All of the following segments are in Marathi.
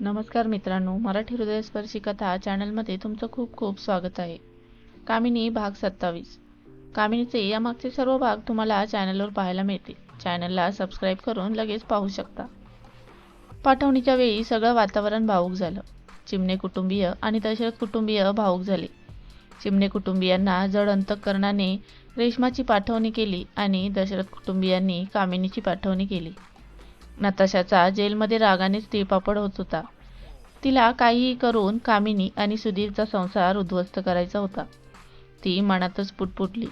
नमस्कार मित्रांनो मराठी हृदयस्पर्शी कथा चॅनलमध्ये तुमचं खूप खूप स्वागत आहे. कामिनी भाग सत्तावीस. कामिनीचे यामागचे सर्व भाग तुम्हाला चॅनलवर पाहायला मिळतील. चॅनलला सबस्क्राईब करून लगेच पाहू शकता. पाठवणीच्या वेळी सगळं वातावरण भावूक झालं. चिमणे कुटुंबीय आणि दशरथ कुटुंबीय भावूक झाले. चिमणे कुटुंबियांना जड अंतकरणाने रेशमाची पाठवणी केली आणि दशरथ कुटुंबियांनी कामिनीची पाठवणी केली. नताशाचा जेलमध्ये रागानेच तिळपापड होत होता. तिला काहीही करून कामिनी आणि सुधीरचा संसार उद्ध्वस्त करायचा होता. ती मनातच पुटपुटली.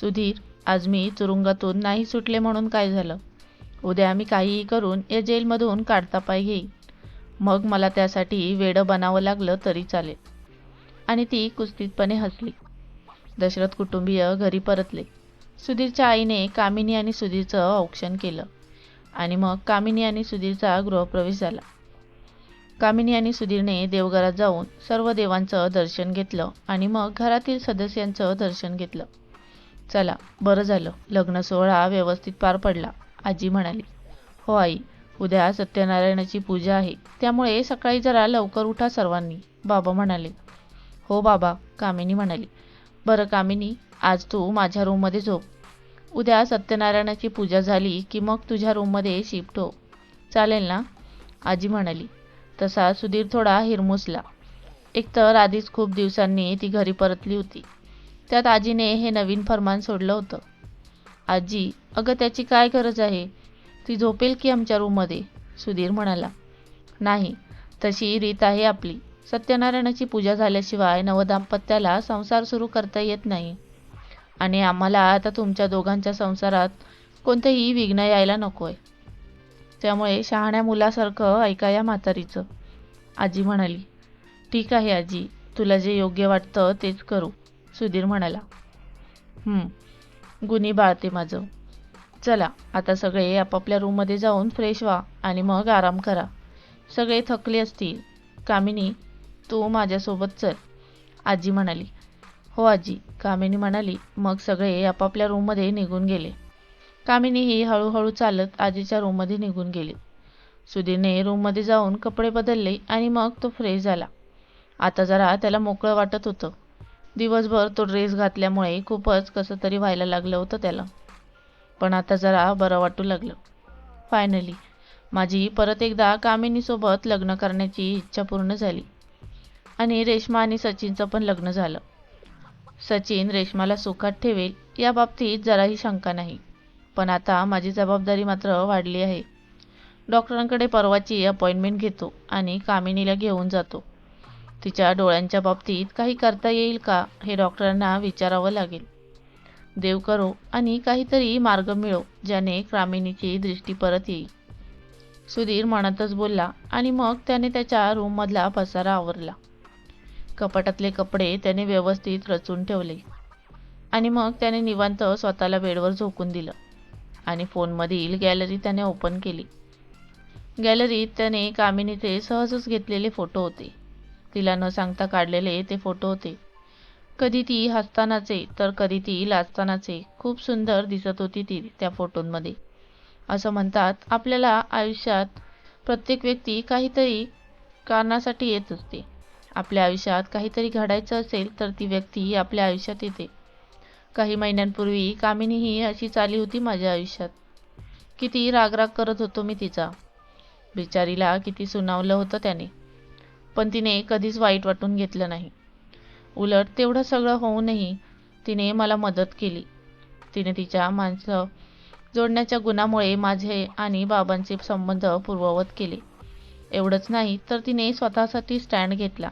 सुधीर आज मी तुरुंगातून नाही सुटले म्हणून काय झालं? उद्या मी काहीही करून या जेलमधून काढता पाय घेईन. मग मला त्यासाठी वेडं बनावं लागलं तरी चालेल. आणि ती कुस्तीतपणे हसली. दशरथ कुटुंबीय घरी परतले. सुधीरच्या आईने कामिनी आणि सुधीरचं औक्षण केलं. आणि मग कामिनी आणि सुधीरचा गृहप्रवेश झाला. कामिनी आणि सुधीरने देवघरात जाऊन सर्व देवांचं दर्शन घेतलं आणि मग घरातील सदस्यांचं दर्शन घेतलं. चला बरं झालं. लग्न सोहळा व्यवस्थित पार पडला. आजी म्हणाली हो आई उद्या सत्यनारायणाची पूजा आहे. त्यामुळे सकाळी जरा लवकर उठा सर्वांनी. बाबा म्हणाले हो बाबा. कामिनी म्हणाली बरं कामिनी आज तू माझ्या रूममध्ये झोप. उद्या सत्यनारायणाची पूजा झाली की मग तुझ्या रूममध्ये शिफ्ट हो. चालेल ना? आजी म्हणाली. तसा सुधीर थोडा हिरमुसला. एकतर आधीच खूप दिवसांनी ती घरी परतली होती. त्यात आजीने हे नवीन फरमान सोडलं होतं. आजी अगं त्याची काय गरज आहे? ती झोपेल की आमच्या रूममध्ये? सुधीर म्हणाला. नाही तशी रीत आहे आपली. सत्यनारायणाची पूजा झाल्याशिवाय नवदाम्पत्याला संसार सुरू करता येत नाही. आणि आम्हाला आता तुमच्या दोघांच्या संसारात कोणतंही विघ्न यायला नको आहे त्यामुळे शहाण्या मुलासारखं ऐका या म्हातारीचं. आजी म्हणाली ठीक आहे आजी तुला जे योग्य वाटतं तेच करू सुधीर म्हणाला. हं, गुणी बाळते माझं. चला आता सगळे आपापल्या रूममध्ये जाऊन फ्रेश व्हा आणि मग आराम करा. सगळे थकले असतील. कामिनी तू माझ्यासोबत चल आजी म्हणाली. हो आजी कामिनी म्हणाली मग सगळे आपापल्या रूममध्ये निघून गेले. कामिनीही हळूहळू चालत आजीच्या रूममध्ये निघून गेली. सुधीरने रूममध्ये जाऊन कपडे बदलले आणि मग तो फ्रेश झाला. आता जरा त्याला मोकळं वाटत होतं. दिवसभर तो ड्रेस घातल्यामुळे खूपच कसं तरी व्हायला लागलं होतं त्याला. पण आता जरा बरं वाटू लागलं. फायनली माझी परत एकदा कामिनीसोबत लग्न करण्याची इच्छा पूर्ण झाली. आणि रेश्मा आणि सचिनचं पण लग्न झालं. सचिन रेश्माला सुखात ठेवेल याबाबतीत जराही शंका नाही. पण आता माझी जबाबदारी मात्र वाढली आहे. डॉक्टरांकडे परवाची अपॉइंटमेंट घेतो आणि कामिनीला घेऊन जातो. तिच्या डोळ्यांच्या बाबतीत काही करता येईल का हे डॉक्टरांना विचारावं लागेल. देव करो आणि काहीतरी मार्ग मिळो ज्याने कामिनीची दृष्टी परत येईल. सुधीर मनातच बोलला आणि मग त्याने त्याच्या रूममधला पसारा आवरला. कपाटातले कपडे त्याने व्यवस्थित रचून ठेवले. आणि मग त्याने निवांत स्वतःला बेडवर झोकून दिलं. आणि फोनमधील गॅलरी त्याने ओपन केली. गॅलरीत त्याने कामिनीचे सहजच घेतलेले फोटो होते. तिला न सांगता काढलेले ते फोटो होते. कधी ती हसतानाचे तर कधी ती लाजतानाचे खूप सुंदर दिसत होती ती त्या फोटोंमध्ये. असं म्हणतात आपल्याला आयुष्यात प्रत्येक व्यक्ती काहीतरी कारणासाठी येत असते. आपल्या आयुष्यात काहीतरी घडायचं असेल तर ती व्यक्ती आपल्या आयुष्यात येते. काही महिन्यांपूर्वी कामिनीही अशी चाली होती माझ्या आयुष्यात. किती रागराग करत होतो मी तिचा. बिचारीला किती सुनावलं होतं त्याने. पण तिने कधीच वाईट वाटून घेतलं नाही. उलट तेवढं सगळं होऊनही तिने मला मदत केली. तिने तिच्या माणसं जोडण्याच्या गुणामुळे माझे आणि बाबांचे संबंध पूर्ववत केले. एवढंच नाही तर तिने स्वतःसाठी स्टँड घेतला.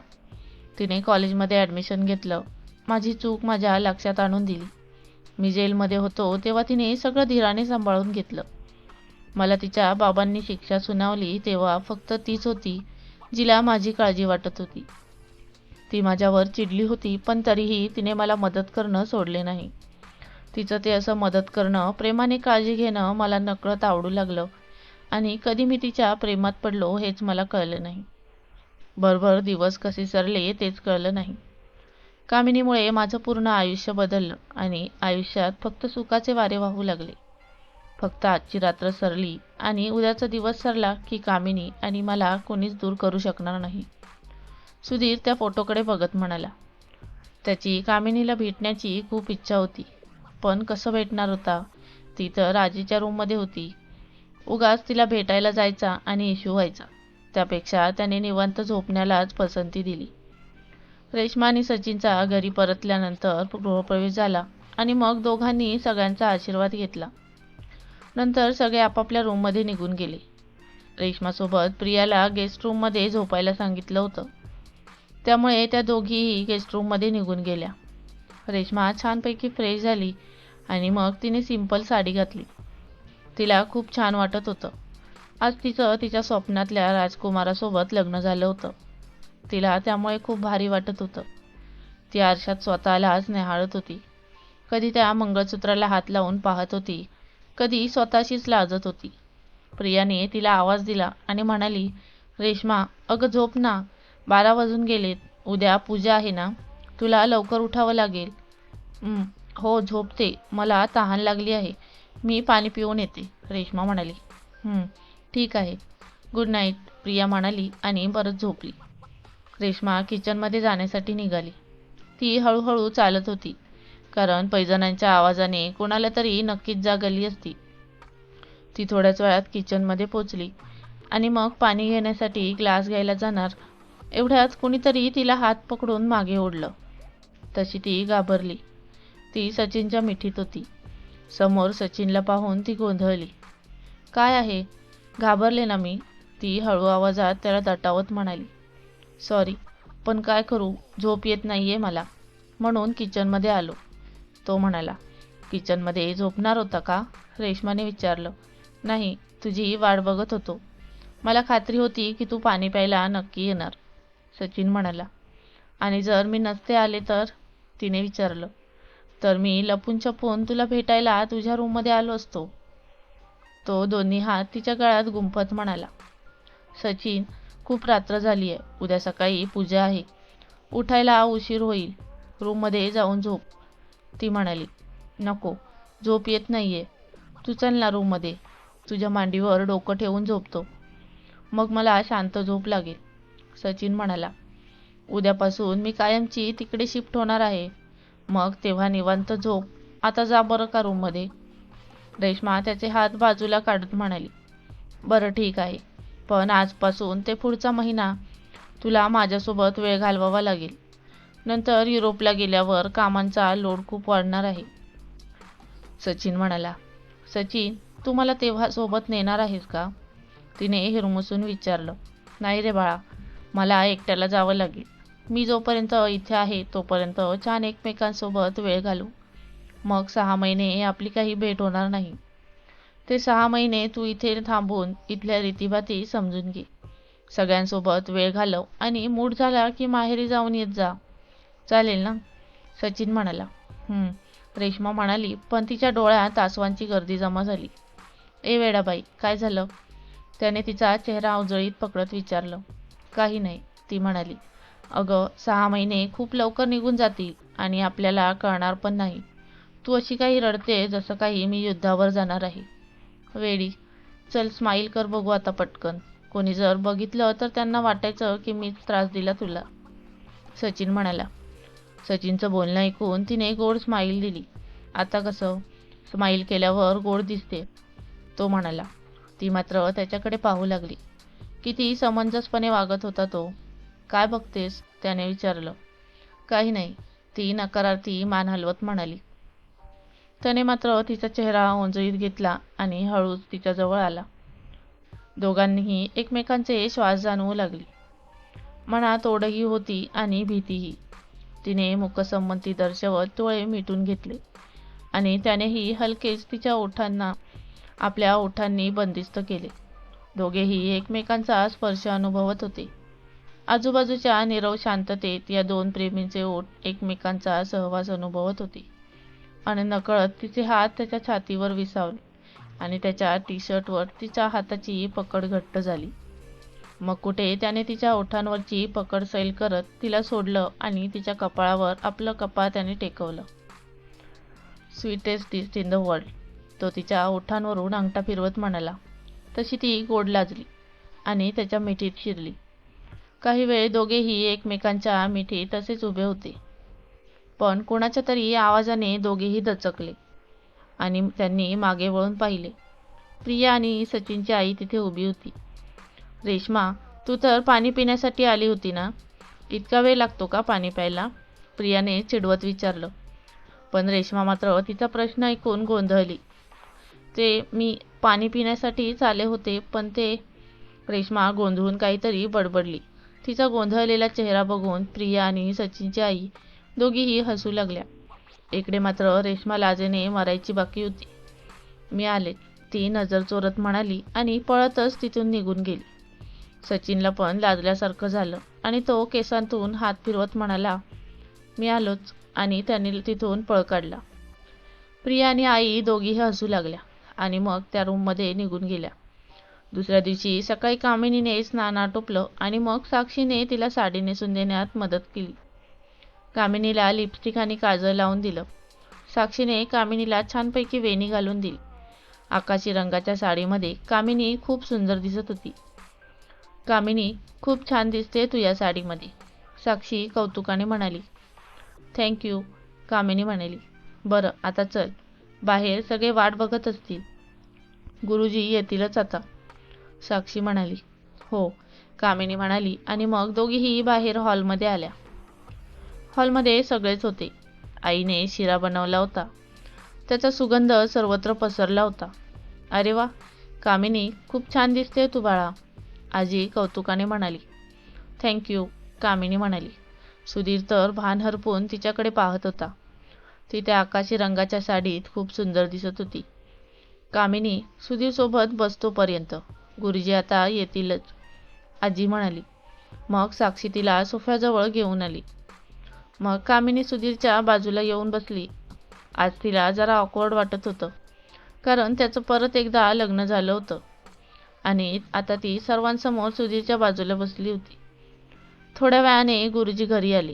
तिने कॉलेजमध्ये ॲडमिशन घेतलं. माझी चूक माझ्या लक्षात आणून दिली. मी जेलमध्ये होतो तेव्हा तिने सगळं धीराने सांभाळून घेतलं. मला तिच्या बाबांनी शिक्षा सुनावली तेव्हा फक्त तीच होती जिला माझी काळजी वाटत होती. ती माझ्यावर चिडली होती पण तरीही तिने मला मदत करणं सोडले नाही. तिचं ते असं मदत करणं प्रेमाने काळजी घेणं मला नकळत आवडू लागलं. आणि कधी मी तिच्या प्रेमात पडलो हेच मला कळलं नाही. बरोबर दिवस कसे सरले तेच कळलं नाही. कामिनीमुळे माझं पूर्ण आयुष्य बदललं आणि आयुष्यात फक्त सुखाचे वारे वाहू लागले. फक्त आजची रात्र सरली आणि उद्याचा दिवस सरला की कामिनी आणि मला कोणीच दूर करू शकणार नाही. सुधीर त्या फोटोकडे बघत म्हणाला त्याची कामिनीला भेटण्याची खूप इच्छा होती पण कसं भेटणार होता? ती तर आजीच्या रूममध्ये होती. उगाच तिला भेटायला जायचा आणि इश्यू व्हायचा. त्यापेक्षा त्याने निवांत झोपण्यालाच पसंती दिली. रेश्मा आणि सचिनचा घरी परतल्यानंतर गृहप्रवेश झाला आणि मग दोघांनी सगळ्यांचा आशीर्वाद घेतला. नंतर सगळे आपापल्या रूममध्ये निघून गेले. रेश्मासोबत प्रियाला गेस्ट रूममध्ये झोपायला सांगितलं होतं. त्यामुळे त्या दोघीही गेस्ट रूममध्ये निघून गेल्या. रेश्मा छानपैकी फ्रेश झाली आणि मग तिने सिंपल साडी घातली. तिला खूप छान वाटत होतं. आज तिचं तिच्या स्वप्नातल्या राजकुमारासोबत लग्न झालं होतं. तिला त्यामुळे खूप भारी वाटत होतं. ती आरशात स्वतःलाच न्याहाळत होती. कधी त्या मंगळसूत्राला हात लावून पाहत होती. कधी स्वतःशीच लाजत होती. प्रियाने तिला आवाज दिला आणि म्हणाली रेश्मा अगं झोप ना. बारा वाजून गेलेत. उद्या पूजा आहे ना? तुला लवकर उठावं लागेल. हो झोपते. मला तहान लागली आहे. मी पाणी पिऊन येते रेश्मा म्हणाली. ठीक आहे. गुड नाईट प्रिया म्हणाली आणि परत झोपली. रेश्मा किचनमध्ये जाण्यासाठी निघाली. ती हळूहळू चालत होती. कारण पैजणांच्या आवाजाने कोणाला तरी नक्कीच जाग आली असती. ती थोड्याच वेळात किचनमध्ये पोचली आणि मग पाणी घेण्यासाठी ग्लास घ्यायला जाणार. एवढ्यात कुणीतरी तिला हात पकडून मागे ओढलं. तशी ती घाबरली. ती सचिनच्या मिठीत होती. समोर सचिनला पाहून ती गोंधळली. काय आहे? घाबरले ना मी. ती हळू आवाजात त्याला दटावत म्हणाली. सॉरी पण काय करू? झोप येत नाही आहे मला. म्हणून किचनमध्ये आलो. तो म्हणाला किचनमध्ये झोपणार होता का? रेश्माने विचारलं. नाही तुझी वाट बघत होतो. मला खात्री होती की तू पाणी प्यायला नक्की येणार. सचिन म्हणाला आणि जर मी नसते आले तर? तिने विचारलं. तर मी लपून छपून तुला भेटायला तुझ्या रूममध्ये आलो असतो. तो दोन्ही हात तिच्या गळ्यात गुंफत म्हणाला सचिन खूप रात्र झाली आहे उद्या सकाळी पूजा आहे. उठायला उशीर होईल. रूममध्ये जाऊन झोप. ती म्हणाली नको झोप येत नाहीये. तू चल ना रूममध्ये तुझ्या मांडीवर डोकं ठेवून झोपतो. मग मला शांत झोप लागेल. सचिन म्हणाला उद्यापासून मी कायमची तिकडे शिफ्ट होणार आहे. मग तेव्हा निवांत झोप. आता जा बरं का रूममध्ये रेश्मा त्याचे हात बाजूला काढत म्हणाली. बरं ठीक आहे. पण आजपासून ते पुढचा महिना. तुला माझ्यासोबत वेळ घालवावा लागेल. नंतर युरोपला गेल्यावर कामांचा लोड खूप वाढणार आहे. सचिन म्हणाला सचिन तू मला तेव्हा सोबत नेणार आहेस का? तिने हिरमुसून विचारलं नाही रे बाळा मला एकट्याला जावं लागेल. मी जोपर्यंत इथे आहे तोपर्यंत छान एकमेकांसोबत वेळ घालू. मग सहा महिने आपली काही भेट होणार नाही. ते सहा महिने तू इथे थांबून इथल्या रीतीभाती समजून घे. सगळ्यांसोबत वेळ घालव आणि मूड झाला की माहेरी जाऊन येत जा. चालेल ना? सचिन म्हणाला. रेश्मा म्हणाली पण तिच्या डोळ्यात आसवांची गर्दी जमा झाली. ए वेडाबाई काय झालं? त्याने तिचा चेहरा अवजळीत पकडत विचारलं. काही नाही ती म्हणाली. अगं सहा महिने खूप लवकर निघून जातील आणि आपल्याला कळणार पण नाही. तू अशी काही रडते जसं काही मी युद्धावर जाणार आहे. वेडी चल स्माईल कर बघू आता पटकन. कोणी जर बघितलं तर त्यांना वाटायचं की मीच त्रास दिला तुला. सचिन म्हणाला. सचिनचं बोलणं ऐकून तिने गोड स्माईल दिली. आता कसं? स्माईल केल्यावर गोड दिसते. तो म्हणाला. ती मात्र त्याच्याकडे पाहू लागली. किती समंजसपणे वागत होता तो. काय बघतेस? त्याने विचारलं काही नाही. ती नकारार्थी मान हलवत म्हणाली. त्याने मात्र तिचा चेहरा ओंजळीत घेतला आणि हळूच तिच्याजवळ आला. दोघांनीही एकमेकांचे श्वास जाणवू लागली. मनात ओढही होती आणि भीतीही. तिने मुकसंमती दर्शवत डोळे मिटून घेतले आणि त्यानेही हलकेच तिच्या ओठांना आपल्या ओठांनी बंदिस्त केले. दोघेही एकमेकांचा स्पर्श अनुभवत होते. आजूबाजूच्या निरव शांततेत या दोन प्रेमींचे ओठ एकमेकांचा सहवास अनुभवत होते. आणि नकळत तिचे हात त्याच्या छातीवर विसावले आणि त्याच्या टी शर्टवर तिच्या हाताची पकड घट्ट झाली. मग कुठे त्याने तिच्या ओठांवरची पकड सैल करत तिला सोडलं आणि तिच्या कपाळावर आपलं कपाळ त्याने टेकवलं. Sweetest dish in the world तो तिच्या ओठांवरून अंगठा फिरवत म्हणाला. तशी ती गोड लाजली आणि त्याच्या मिठीत शिरली. काही वेळ दोघेही एकमेकांच्या मिठी तसेच उभे होते. पण कोणाच्या तरी आवाजाने दोघेही दचकले आणि त्यांनी मागे वळून पाहिले. प्रिया आणि सचिनची आई तिथे उभी होती. रेश्मा तू तर पाणी पिण्यासाठी आली होती ना? इतका वेळ लागतो का पाणी प्यायला? प्रियाने चिडवत विचारलं. पण रेश्मा मात्र तिचा प्रश्न ऐकून गोंधळली. ते मी पाणी पिण्यासाठीच आले होते पण ते रेश्मा गोंधळून काहीतरी बडबडली. तिचा गोंधळलेला चेहरा बघून प्रिया आणि सचिनची आई दोघीही हसू लागल्या. इकडे मात्र रेश्मा लाजेने मरायची बाकी होती. मी आले. ती नजर चोरत म्हणाली आणि पळतच तिथून निघून गेली. सचिनला पण लाजल्यासारखं झालं आणि तो केसांतून हात फिरवत म्हणाला मी आलोच. आणि त्याने तिथून पळ काढला. प्रिया आणि आई दोघीही हसू लागल्या आणि मग त्या रूममध्ये निघून गेल्या. दुसऱ्या दिवशी सकाळी कामिनीने स्नान आटोपलं आणि मग साक्षीने तिला साडी नेसून देण्यात मदत केली. कामिनीला लिपस्टिक आणि काजळ लावून दिलं. साक्षीने कामिनीला छानपैकी वेणी घालून दिली. आकाशी रंगाच्या साडीमध्ये कामिनी खूप सुंदर दिसत होती. कामिनी खूप छान दिसते तू या साडीमध्ये साक्षी कौतुकाने म्हणाली. थँक्यू कामिनी म्हणाली. बरं आता चल. बाहेर सगळे वाट बघत असतील. गुरुजी येतीलच आता. साक्षी म्हणाली. हो कामिनी म्हणाली आणि मग दोघीही बाहेर हॉलमध्ये आल्या. हॉलमध्ये सगळेच होते. आईने शिरा बनवला होता. त्याचा सुगंध सर्वत्र पसरला होता. अरे वा कामिनी खूप छान दिसते तू बाळा आजी कौतुकाने म्हणाली. थँक्यू कामिनी म्हणाली. सुधीर तर भान हरपून तिच्याकडे पाहत होता. ती त्या आकाशी रंगाच्या साडीत खूप सुंदर दिसत होती. कामिनी सुधीरसोबत बसतोपर्यंत गुरुजी आता येतीलच. आजी म्हणाली मग साक्षी तिला सोफ्याजवळ घेऊन आली. मग कामिनी सुधीरच्या बाजूला येऊन बसली. आज तिला जरा ऑकवर्ड वाटत होतं कारण त्याचं परत एकदा लग्न झालं होतं. आणि आता ती सर्वांसमोर सुधीरच्या बाजूला बसली होती. थोड्या वेळाने गुरुजी घरी आले.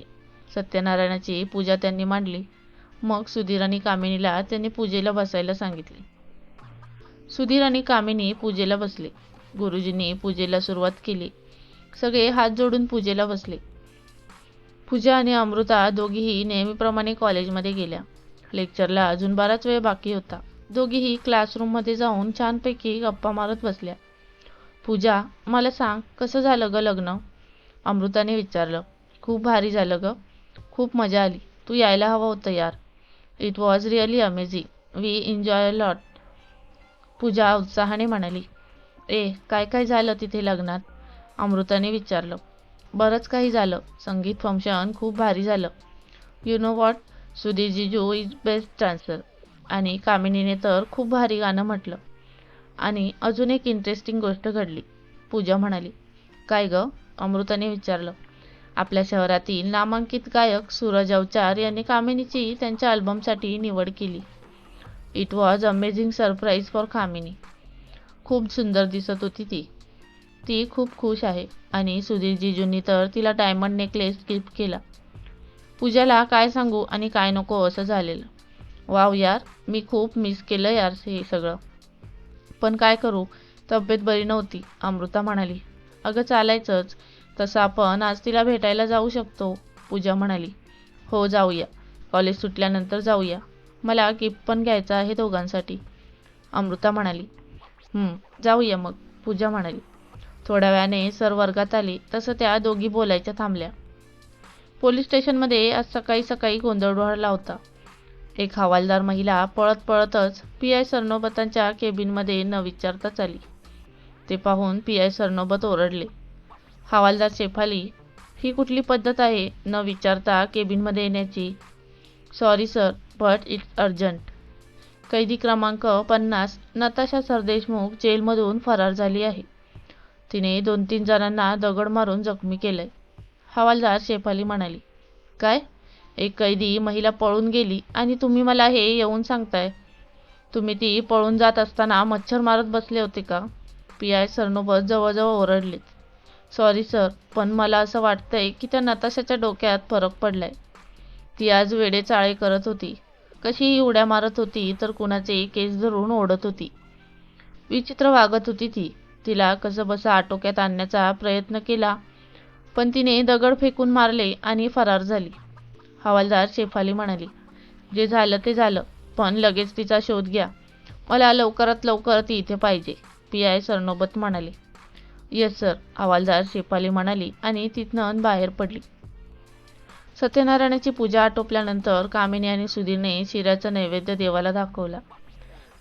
सत्यनारायणाची पूजा त्यांनी मांडली. मग सुधीर आणि कामिनीला त्यांनी पूजेला बसायला सांगितले. सुधीर आणि कामिनी पूजेला बसले. गुरुजींनी पूजेला सुरुवात केली. सगळे हात जोडून पूजेला बसले. पूजा आणि अमृता दोघीही नेहमीप्रमाणे कॉलेजमध्ये गेल्या. लेक्चरला अजून बराच वेळ बाकी होता. दोघीही क्लासरूममध्ये जाऊन छानपैकी गप्पा मारत बसल्या. पूजा मला सांग कसं झालं ग लग्न? अमृताने विचारलं. खूप भारी झालं ग. खूप मजा आली. तू यायला हवं होतं यार. It was really amazing we enjoy lot Pooja उत्साहाने म्हणाली ए काय काय झालं तिथे लग्नात? अमृताने विचारलं बरंच काही झालं. संगीत फंक्शन खूप भारी झालं. You know what Sudhir is best dancer आणि कामिनीने तर खूप भारी गाणं म्हटलं. आणि अजून एक इंटरेस्टिंग गोष्ट घडली. पूजा म्हणाली काय ग? अमृताने विचारलं आपल्या शहरातील नामांकित गायक सूरज अवचार यांनी कामिनीची त्यांच्या अल्बमसाठी निवड केली. It was amazing surprise for Kamini खूप सुंदर दिसत होती ती. ती खूप खुश आहे आणि सुधीर जिजूंनी तर तिला डायमंड नेकलेस गिफ्ट केला. पूजाला काय सांगू आणि काय नको असं झालेलं. वाव यार मी खूप मिस केलं यार हे सगळं. पण काय करू? तब्येत बरी नव्हती अमृता म्हणाली. अगं चालायचंच. तसं आपण आज तिला भेटायला जाऊ शकतो पूजा म्हणाली. हो जाऊया. कॉलेज सुटल्यानंतर जाऊया. मला गिफ्ट पण घ्यायचं आहे दोघांसाठी. अमृता म्हणाली जाऊया मग पूजा म्हणाली. थोड्या वेळाने सर वर्गात आली तसं त्या दोघी बोलायच्या थांबल्या. पोलीस स्टेशनमध्ये आज सकाळी सकाळी गोंधळ उडाला होता. एक हवालदार महिला पळत पळतच पी आय सरनोबतांच्या केबिनमध्ये न विचारताच आली. ते पाहून पी आय सरनोबत ओरडले. हवालदार शेफाली ही कुठली पद्धत आहे न विचारता केबिनमध्ये येण्याची? Sorry sir but it's urgent कैदी क्रमांक पन्नास नताशा सरदेशमुख जेलमधून फरार झाली आहे. तिने दोन तीन जणांना दगड मारून जखमी केलंय. हवालदार शेफाली म्हणाली काय? एक कैदी महिला पळून गेली आणि तुम्ही मला हे येऊन सांगताय? तुम्ही ती पळून जात असताना मच्छर मारत बसले होते का? पी आय सरनोबत जवळजवळ ओरडलेत. सॉरी सर पण मला असं वाटतंय की त्या नताशाच्या डोक्यात फरक पडलाय. ती आज वेडे चाळे करत होती. कशीही उड्या मारत होती तर कुणाचे केस धरून ओढत होती. विचित्र वागत होती ती. तिला कसं बसं आटोक्यात आणण्याचा प्रयत्न केला पण तिने दगड फेकून मारले आणि फरार झाली. हवालदार शेफाली म्हणाली जे झालं ते झालं पण लगेच तिचा शोध घ्या. मला लवकरात लवकर ती इथे पाहिजे पी आय सरनोबत म्हणाले. येस सर हवालदार शेफाली म्हणाली आणि तिथनं बाहेर पडली. सत्यनारायणाची पूजा आटोपल्यानंतर कामिनी आणि सुधीरने शिऱ्याचा नैवेद्य देवाला दाखवला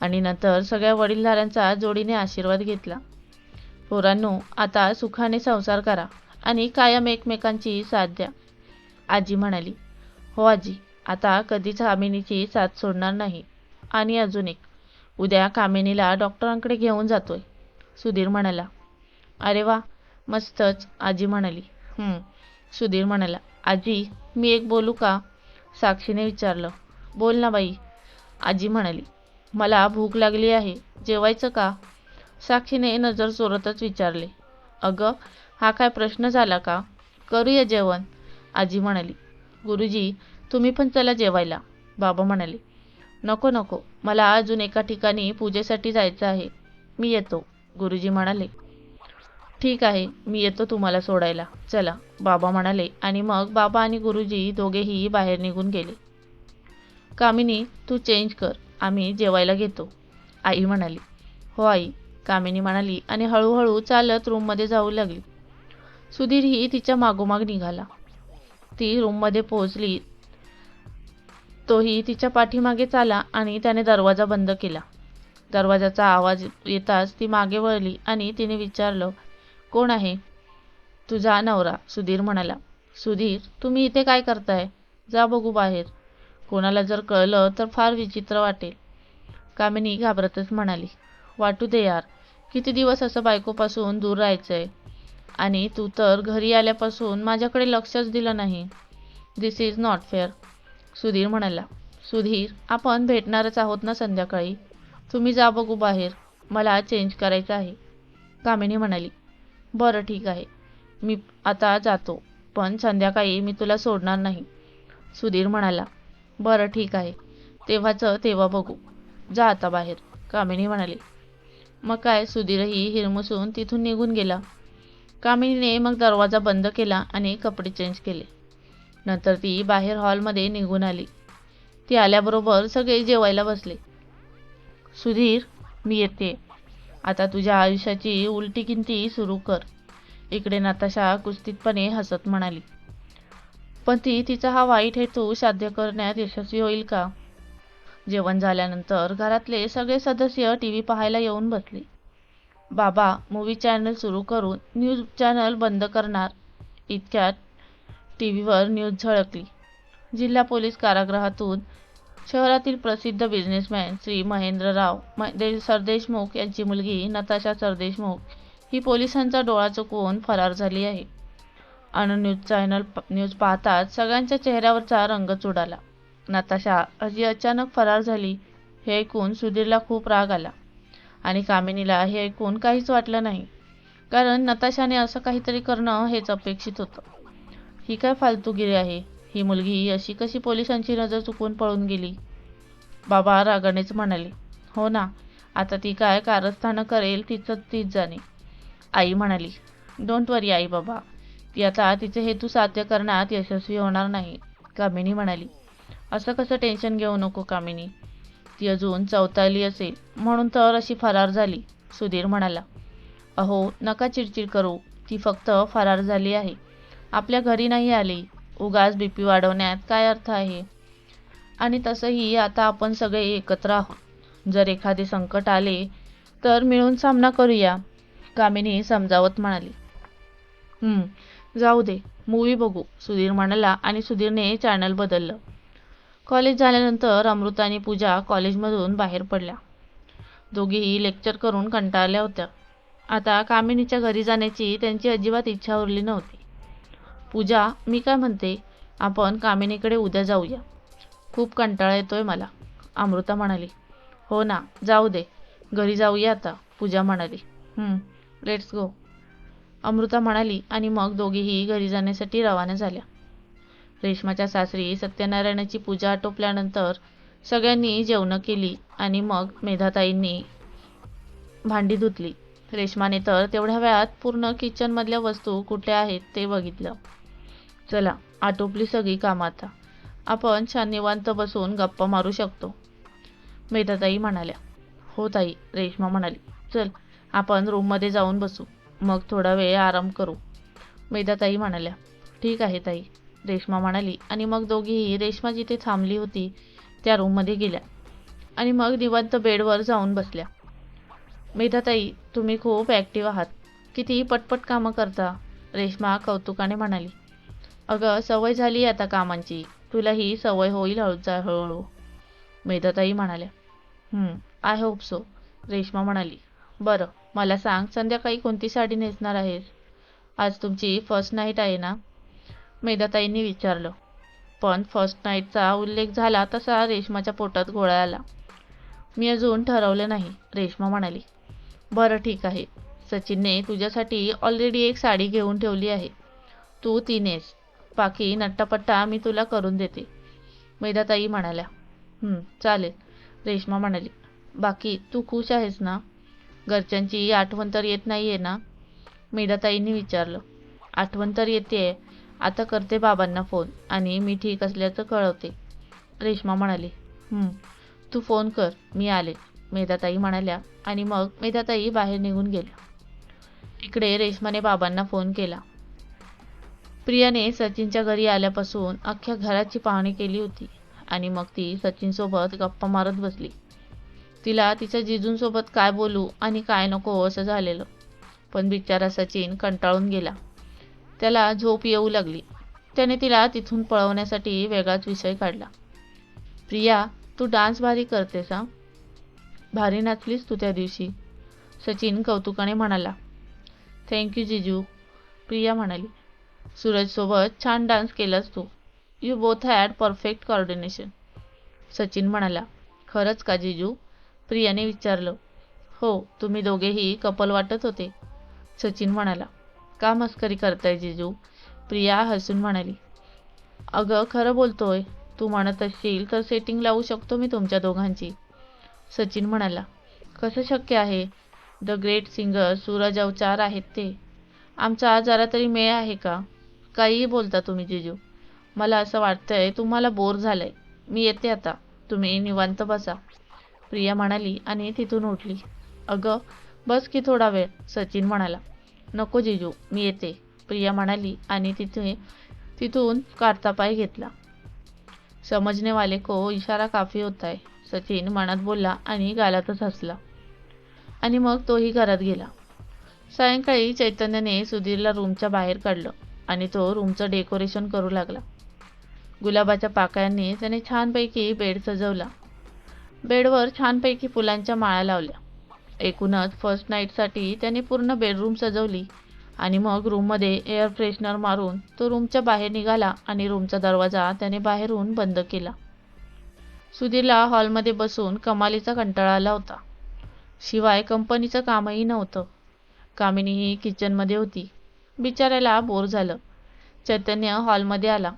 आणि नंतर सगळ्या वडीलधाऱ्यांचा जोडीने आशीर्वाद घेतला. पोरांनो आता सुखाने संसार करा आणि कायम एकमेकांची साथ द्या. आजी म्हणाली हो आजी आता कधीच कामिनीची साथ सोडणार नाही. आणि अजून एक उद्या कामिनीला डॉक्टरांकडे घेऊन जातोय. सुधीर म्हणाला अरे वा मस्तच आजी म्हणाली. सुधीर म्हणाला आजी मी एक बोलू का? साक्षीने विचारलं. बोल ना बाई आजी म्हणाली. मला भूक लागली आहे जेवायचं का? साक्षीने नजर चोरतच विचारले. अगं हा काय प्रश्न झाला का? करूया जेवण आजी म्हणाली. गुरुजी तुम्ही पण चला जेवायला बाबा म्हणाले. नको नको मला अजून एका ठिकाणी पूजेसाठी जायचं आहे. मी येतो गुरुजी म्हणाले. ठीक आहे मी येतो तुम्हाला सोडायला. चला बाबा म्हणाले आणि मग बाबा आणि गुरुजी दोघेही बाहेर निघून गेले. कामिनी तू चेंज कर आम्ही जेवायला घेतो. आई म्हणाली हो आई. कामिनी म्हणाली आणि हळूहळू चालत रूममध्ये जाऊ लागली. सुधीरही तिच्या मागोमाग निघाला. ती रूममध्ये पोहोचली. तोही तिच्या पाठीमागे चाला आणि त्याने दरवाजा बंद केला. दरवाजाचा आवाज येताच ती मागे वळली आणि तिने विचारलं कोण आहे? तुझा नवरा सुधीर म्हणाला. सुधीर तुम्ही इथे काय करताय? जा बघू बाहेर. कोणाला जर कळलं तर फार विचित्र वाटेल. कामिनी घाबरतच म्हणाली. वाटू दे यार किती दिवस असं बायकोपासून दूर राहायचंय? आणि तू तर घरी आल्यापासून माझ्याकडे लक्षच दिलं नाही. This is not fair Sudhir म्हणाला. सुधीर आपण भेटणारच आहोत ना संध्याकाळी? तुम्ही जा बघू बाहेर. मला चेंज करायचं आहे. कामिनी म्हणाली. बरं ठीक आहे. मी आता जातो पण संध्याकाळी मी तुला सोडणार नाही. सुधीर म्हणाला बरं ठीक आहे. तेव्हाचं तेव्हा बघू. जा आता बाहेर कामिनी म्हणाली. मग काय सुधीरही हिरमुसून तिथून निघून गेला. कामिनीने मग दरवाजा बंद केला आणि कपडे चेंज केले. नंतर ती बाहेर हॉलमध्ये निघून आली. ती आल्याबरोबर सगळे जेवायला बसले. सुधीर मी येते. आता तुझ्या आयुष्याची उलटी किंती सुरू कर. इकडे नाताशा कुस्तीतपणे हसत म्हणाली. पण ती तिचा हा वाईट हेतू साध्य करण्यात यशस्वी होईल का? जेवण झाल्यानंतर घरातले सगळे सदस्य टी व्ही पाहायला येऊन बसले. बाबा मूवी चॅनल सुरू करून न्यूज चॅनल बंद करणार इतक्यात टी व्हीवर न्यूज झळकली. जिल्हा पोलीस कारागृहातून शहरातील प्रसिद्ध बिझनेसमॅन श्री महेंद्रराव दे सरदेशमुख यांची मुलगी नताशा सरदेशमुख ही पोलिसांचा डोळा चुकवून फरार झाली आहे. अन न्यूज चॅनल न्यूज पाहताच सगळ्यांच्या चेहऱ्यावरचा रंगच उडाला नताशा अशी अचानक फरार झाली हे ऐकून सुधीरला खूप राग आला आणि कामिनीला हे ऐकून काहीच वाटलं नाही. कारण नताशाने असं काहीतरी करणं हेच अपेक्षित होतं. ही काय फालतूगिरी आहे? ही मुलगी अशी कशी पोलिसांची नजर चुकवून पळून गेली? बाबा रागानेच म्हणाले हो ना आता ती काय कारस्थानं करेल तिचं तीच जाणे. आई म्हणाली डोंट वरी आई बाबा. ती आता तिचे हेतू साध्य करण्यात यशस्वी होणार नाही. कामिनी म्हणाली असं कसं टेन्शन घेऊ नको कामिनी. ती अजून चौताली असेल म्हणून तर अशी फरार झाली. सुधीर म्हणाला अहो नका चिडचिड करू. ती फक्त फरार झाली आहे. आपल्या घरी नाही आली. उगाच बीपी वाढवण्यात काय अर्थ आहे? आणि तसंही आता आपण सगळे एकत्र आहोत. जर एखादे संकट आले तर मिळून सामना करूया कामिनी समजावत म्हणाली. जाऊ दे मूवी बघू सुधीर म्हणाला आणि सुधीरने चॅनल बदललं. कॉलेज झाल्यानंतर अमृता आणि पूजा कॉलेजमधून बाहेर पडल्या. दोघीही लेक्चर करून कंटाळल्या होत्या. आता कामिनीच्या घरी जाण्याची त्यांची अजिबात इच्छा उरली नव्हती. पूजा मी काय म्हणते आपण कामिनीकडे उद्या जाऊया. खूप कंटाळा येतोय मला अमृता म्हणाली. हो ना जाऊ दे घरी जाऊया आता पूजा म्हणाली. लेट्स गो अमृता म्हणाली आणि मग दोघीही घरी जाण्यासाठी रवाना झाल्या. रेश्माच्या सासरी सत्यनारायणाची पूजा आटोपल्यानंतर सगळ्यांनी जेवणं केली आणि मग मेधाताईंनी भांडी धुतली. रेश्माने तर तेवढ्या वेळात पूर्ण किचनमधल्या वस्तू कुठल्या आहेत ते बघितलं. चला आटोपली सगळी कामं आता. आपण छान निवांत बसून गप्पा मारू शकतो. मेधाताई म्हणाल्या. हो ताई रेश्मा म्हणाली. चल आपण रूममध्ये जाऊन बसू. मग थोडा वेळ आराम करू. मेधाताई म्हणाल्या. ठीक आहे ताई रेश्मा म्हणाली. आणि मग दोघीही रेश्मा जिथे थांबली होती त्या रूममध्ये गेल्या. आणि मग निवांत बेडवर जाऊन बसल्या. मेधाताई तुम्ही खूप ॲक्टिव्ह आहात. किती पटपट कामं करता रेश्मा कौतुकाने म्हणाली. अगं सवय झाली आता कामांची. तुला ही सवय होईल हळूचा हळूहळू मेधाताई म्हणाल्या. आय होप सो रेश्मा म्हणाली. बरं मला सांग संध्याकाळी कोणती साडी नेसणार आहेस? आज तुमची फर्स्ट नाईट आहे ना? मेधाताईंनी विचारलं. पण फर्स्ट नाईटचा उल्लेख झाला तसा रेश्माच्या पोटात गोळा आला. मी अजून ठरवलं नाही रेश्मा म्हणाली. बरं ठीक आहे. सचिनने तुझ्यासाठी ऑलरेडी एक साडी घेऊन ठेवली आहे. तू ती नेस. बाकी नट्टापट्टा मी तुला करून देते. मेधाताई म्हणाल्या चालेल रेश्मा म्हणाली. बाकी तू खुश आहेस ना? घरच्यांची आठवण तर येत नाही आहे ना? मेधाताईंनी विचारलं. आठवण तर येते आता करते बाबांना फोन आणि मी ठीक असल्याचं कळवते. रेश्मा म्हणाली. तू फोन कर मी आले मेधाताई म्हणाल्या आणि मग मेधाताई बाहेर निघून गेल्या. इकडे रेश्माने बाबांना फोन केला. प्रियाने सचिनच्या घरी आल्यापासून अख्ख्या घराची पाहणी केली होती आणि मग ती सचिनसोबत गप्पा मारत बसली. तिला तिच्या जिजूंसोबत काय बोलू आणि काय नको असं झालेलं. पण बिचारा सचिन कंटाळून गेला. त्याला झोप येऊ लागली. त्याने तिला तिथून पळवण्यासाठी वेगळाच विषय काढला. प्रिया तू डान्स भारी करतेस हा? भारी नाचलीस तू त्या दिवशी सचिन कौतुकाने म्हणाला. थँक्यू जिजू प्रिया म्हणाली. सूरजसोबत छान डान्स केलास तू you both had perfect coordination Sachin म्हणाला. खरंच का जिजू? प्रियाने विचारलं. हो तुम्ही दोघेही कपल वाटत होते. सचिन म्हणाला. का मस्करी करताय जिजू? प्रिया हसून म्हणाली. अगं खरं बोलतोय. तू म्हणत असशील तर सेटिंग लावू शकतो मी तुमच्या दोघांची. सचिन म्हणाला. कसं शक्य आहे? The great singer Suraj Avchar आहेत ते. आमचा जरा तरी मेळ आहे का? काहीही बोलता तुम्ही जिजू. मला असं वाटतंय तुम्हाला बोर झालंय. मी येते आता. तुम्ही निवांत बसा. प्रिया म्हणाली आणि तिथून उठली. अगं बस की थोडा वेळ सचिन म्हणाला. नको जिजू मी येते. प्रिया म्हणाली आणि तिथे तिथून काढता पाय घेतला. समजणेवाले को इशारा काफी होता है सचिन मनात बोलला आणि गालातच हसला. आणि मग तोही घरात गेला. सायंकाळी चैतन्यने सुधीरला रूमच्या बाहेर काढलं. आणि तो रूमचं डेकोरेशन करू लागला. गुलाबाच्या पाकळ्यांनी त्याने छानपैकी बेड सजवला. बेडवर छानपैकी फुलांच्या माळा लावल्या. एकूणच फर्स्ट नाईटसाठी त्याने पूर्ण बेडरूम सजवली आणि मग रूममध्ये एअर फ्रेशनर मारून तो रूमच्या बाहेर निघाला आणि रूमचा दरवाजा त्याने बाहेरून बंद केला. सुधीरला हॉलमध्ये बसून कमालीचा कंटाळा आला होता. शिवाय कंपनीचं कामही नव्हतं. कामिनीही किचनमध्ये होती. बिचाऱ्याला बोर झालं. चैतन्य हॉलमध्ये आला.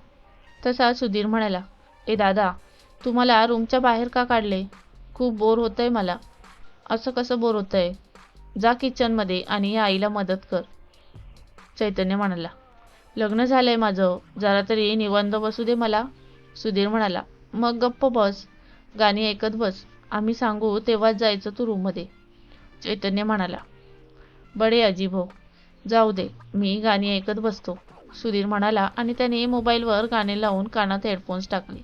तसा सुधीर म्हणाला ए दादा तू मला रूमच्या बाहेर का काढले? खूप बोर होतंय मला. असं कसं बोर होतंय? जा किचनमध्ये आणि या आईला मदत कर. चैतन्य म्हणाला लग्न झालंय माझं. जरा तरी निवंद बसू दे मला. सुधीर म्हणाला मग गप्प बस. गाणी ऐकत बस. आम्ही सांगू तेव्हाच जायचं तू रूममध्ये. चैतन्य म्हणाला बडे अजीब हो जाऊ दे मी गाणी ऐकत बसतो. सुधीर म्हणाला आणि त्याने मोबाईलवर गाणे लावून कानात हेडफोन्स टाकले.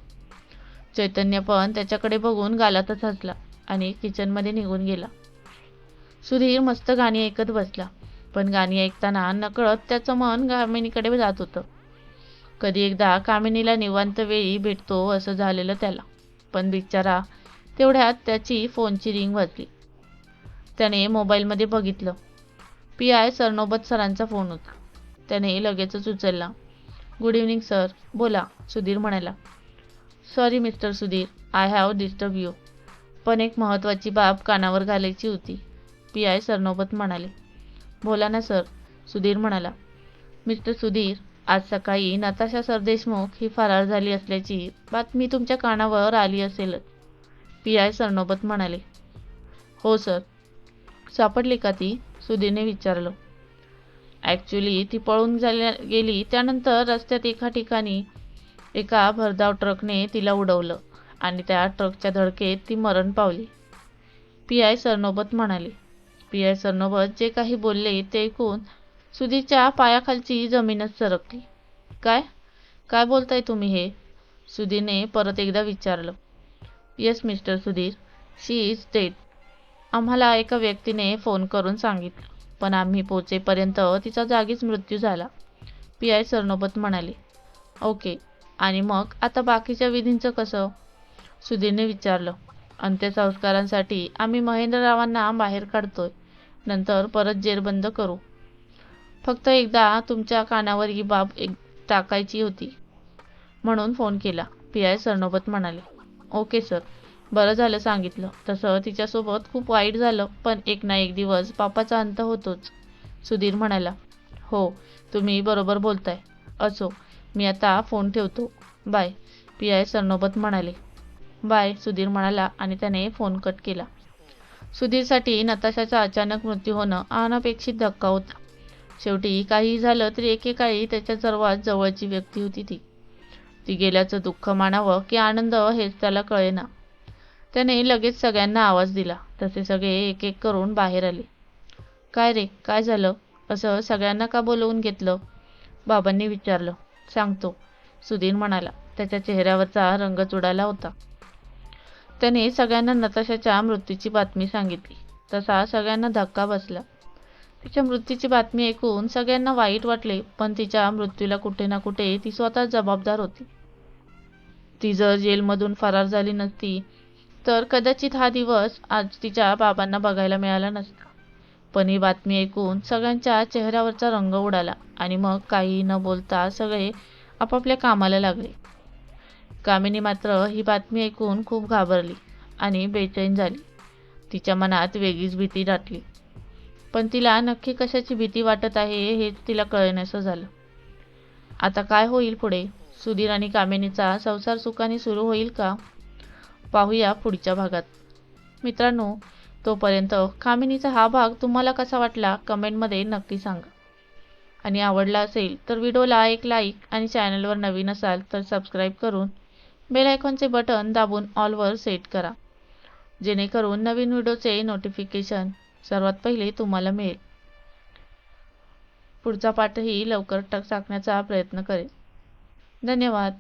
चैतन्य पण त्याच्याकडे बघून गालातच हसला आणि किचनमध्ये निघून गेला. सुधीर मस्त गाणी ऐकत बसला पण गाणी ऐकताना नकळत त्याचं मन कामिनीकडे जात होतं. कधी एकदा कामिनीला निवांत वेळी भेटतो असं झालेलं त्याला पण बिचारा तेवढ्यात त्याची फोनची रिंग वाजली. त्याने मोबाईलमध्ये बघितलं पी आय सरनोबत सरांचा फोन होता. त्याने लगेचच उचलला. गुड इव्हनिंग सर बोला सुधीर म्हणाला. Sorry mister Sudhir. I have disturb you पण एक महत्त्वाची बाब कानावर घालायची होती. पी आय सरनोबत म्हणाले. बोला ना सर सुधीर म्हणाला. मिस्टर सुधीर आज सकाळी नताशा सरदेशमुख ही फरार झाली असल्याची बातमी तुमच्या कानावर आली असेल पी आय सरनोबत म्हणाले. हो सर सापडली का ती? सुधीने विचारलं. ॲक्च्युली ती पळून झाल्या गेली. त्यानंतर रस्त्यात एका ठिकाणी एका भरधाव ट्रकने तिला उडवलं आणि त्या ट्रकच्या धडकेत ती मरण पावली. पी आय सरनोबत म्हणाले पी आय सरनोबत जे काही बोलले ते ऐकून सुधीच्या पायाखालची जमीनच सरकली. काय? काय बोलताय तुम्ही हे? सुधीरने परत एकदा विचारलं. Yes mister Sudhir. She is dead आम्हाला एका व्यक्तीने फोन करून सांगितलं पण आम्ही पोचेपर्यंत तिचा जागीच मृत्यू झाला. पी आय सरनोबत म्हणाले ओके आणि मग आता बाकीच्या विधींचं कसं? सुधीरने विचारलं अंत्यसंस्कारांसाठी आम्ही महेंद्ररावांना बाहेर काढतोय. नंतर परत जेरबंद करू. फक्त एकदा तुमच्या कानावर ही बाब एक टाकायची होती. म्हणून फोन केला. पी आय सरनोबत म्हणाले ओके सर. बरं झालं सांगितलं. तसं तिच्यासोबत खूप वाईट झालं पण एक ना एक दिवस पापाचा अंत होतोच. सुधीर म्हणाला हो तुम्ही बरोबर बोलताय. असो मी आता फोन ठेवतो. बाय. पी आय सरनोबत म्हणाले. बाय सुधीर म्हणाला आणि त्याने फोन कट केला. सुधीरसाठी नताशाचा अचानक मृत्यू होणं अनपेक्षित धक्का होता. शेवटी काहीही झालं तरी एकेकाळी त्याच्या सर्वात जवळची व्यक्ती होती ती. ती गेल्याचं दुःख मानावं की आनंद हेच त्याला कळेना. त्याने लगेच सगळ्यांना आवाज दिला. तसे सगळे एक एक करून बाहेर आले. काय रे? काय झालं? असं सगळ्यांना का बोलवून घेतलं? बाबांनी विचारलं. सांगतो. सुधीर म्हणाला. त्याच्या चेहऱ्यावरचा रंग उडाला होता. त्याने सगळ्यांना नताशाच्या मृत्यूची बातमी सांगितली. तसा सगळ्यांना धक्का बसला. तिच्या मृत्यूची बातमी ऐकून सगळ्यांना वाईट वाटले पण तिच्या मृत्यूला कुठे ना कुठे ती स्वतः जबाबदार होती. ती जर जेलमधून फरार झाली नसती तर कदाचित हा दिवस आज तिच्या बाबांना बघायला मिळाला नसता. पण ही बातमी ऐकून सगळ्यांच्या चेहऱ्यावरचा रंग उडाला आणि मग काही न बोलता सगळे आपापल्या कामाला लागले. कामिनी मात्र ही बातमी ऐकून खूप घाबरली आणि बेचैन झाली. तिच्या मनात वेगळीच भीती दाटली. पण तिला नक्की कशाची भीती वाटत आहे हे तिला कळण्यासं झालं. आता काय होईल पुढे? सुधीर आणि कामिनीचा संसार सुखाने सुरू होईल का? पाहूया पुढच्या भागात. मित्रांनो तोपर्यंत कामिनीचा हा भाग तुम्हाला कसा वाटला कमेंटमध्ये नक्की सांगा. आणि आवडला असेल तर व्हिडिओला एक लाईक आणि चॅनलवर नवीन असाल तर सबस्क्राईब करून बेल आयकॉनचे बटन दाबून ऑलवर सेट करा. जेणेकरून नवीन व्हिडिओचे नोटिफिकेशन सर्वात पहिले तुम्हाला मिळेल. पुढचा पाठही लवकर टक टाकण्याचा प्रयत्न करेल. धन्यवाद.